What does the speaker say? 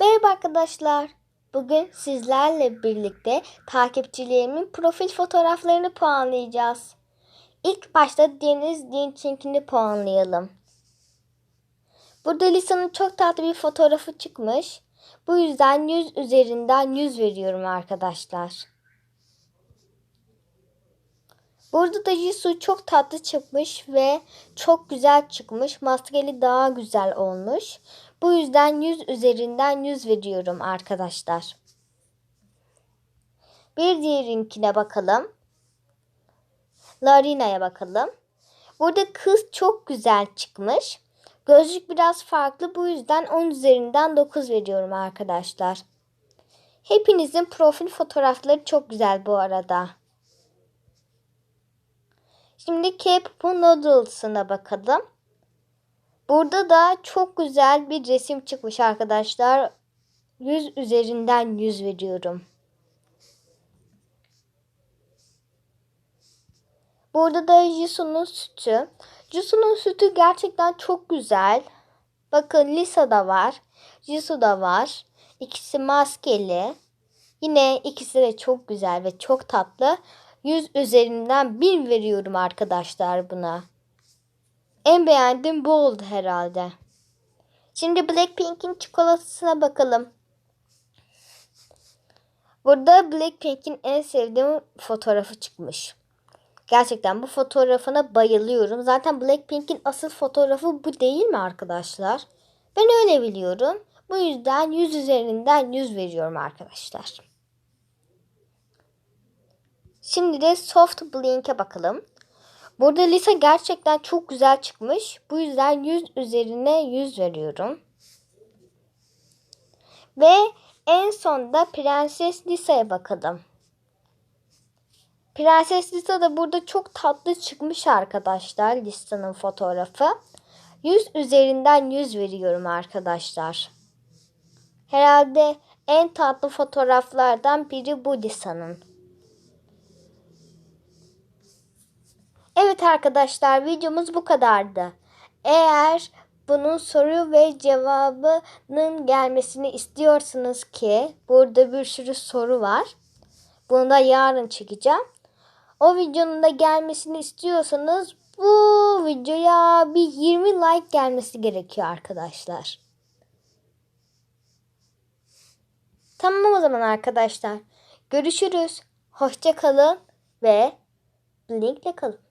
Merhaba arkadaşlar. Bugün sizlerle birlikte takipçilerimin profil fotoğraflarını puanlayacağız. İlk başta Deniz Dinç'inkini puanlayalım. Burada Lisa'nın çok tatlı bir fotoğrafı çıkmış. Bu yüzden 100 üzerinden 100 veriyorum arkadaşlar. Burada da Jisoo çok tatlı çıkmış ve çok güzel çıkmış. Maskeli daha güzel olmuş. Bu yüzden 100 üzerinden 100 veriyorum arkadaşlar. Bir diğerinkine bakalım. Larina'ya bakalım. Burada kız çok güzel çıkmış. Gözlük biraz farklı. Bu yüzden 10 üzerinden 9 veriyorum arkadaşlar. Hepinizin profil fotoğrafları çok güzel bu arada. Şimdi K-pop'un Noodles'ına bakalım. Burada da çok güzel bir resim çıkmış arkadaşlar. 100 üzerinden 100 veriyorum. Burada da Jisoo'nun sütü. Jisoo'nun sütü gerçekten çok güzel. Bakın Lisa da var. Jisoo da var. İkisi maskeli. Yine ikisi de çok güzel ve çok tatlı. 100 üzerinden 1000 veriyorum arkadaşlar buna. En beğendiğim bu oldu herhalde. Şimdi Blackpink'in çikolatasına bakalım. Burada Blackpink'in en sevdiğim fotoğrafı çıkmış. Gerçekten bu fotoğrafına bayılıyorum. Zaten Blackpink'in asıl fotoğrafı bu değil mi arkadaşlar? Ben öyle biliyorum. Bu yüzden 100 üzerinden 100 veriyorum arkadaşlar. Şimdi de Soft Blink'e bakalım. Burada Lisa gerçekten çok güzel çıkmış. Bu yüzden 100 üzerine 100 veriyorum. Ve en sonda Prenses Lisa'ya bakalım. Prenses Lisa da burada çok tatlı çıkmış arkadaşlar Lisa'nın fotoğrafı. 100 üzerinden 100 veriyorum arkadaşlar. Herhalde en tatlı fotoğraflardan biri bu Lisa'nın. Evet arkadaşlar videomuz bu kadardı. Eğer bunun soru ve cevabının gelmesini istiyorsanız ki burada bir sürü soru var. Bunu da yarın çekeceğim. O videonun da gelmesini istiyorsanız bu videoya bir 20 like gelmesi gerekiyor arkadaşlar. Tamam o zaman arkadaşlar. Görüşürüz. Hoşça kalın ve linkle kalın.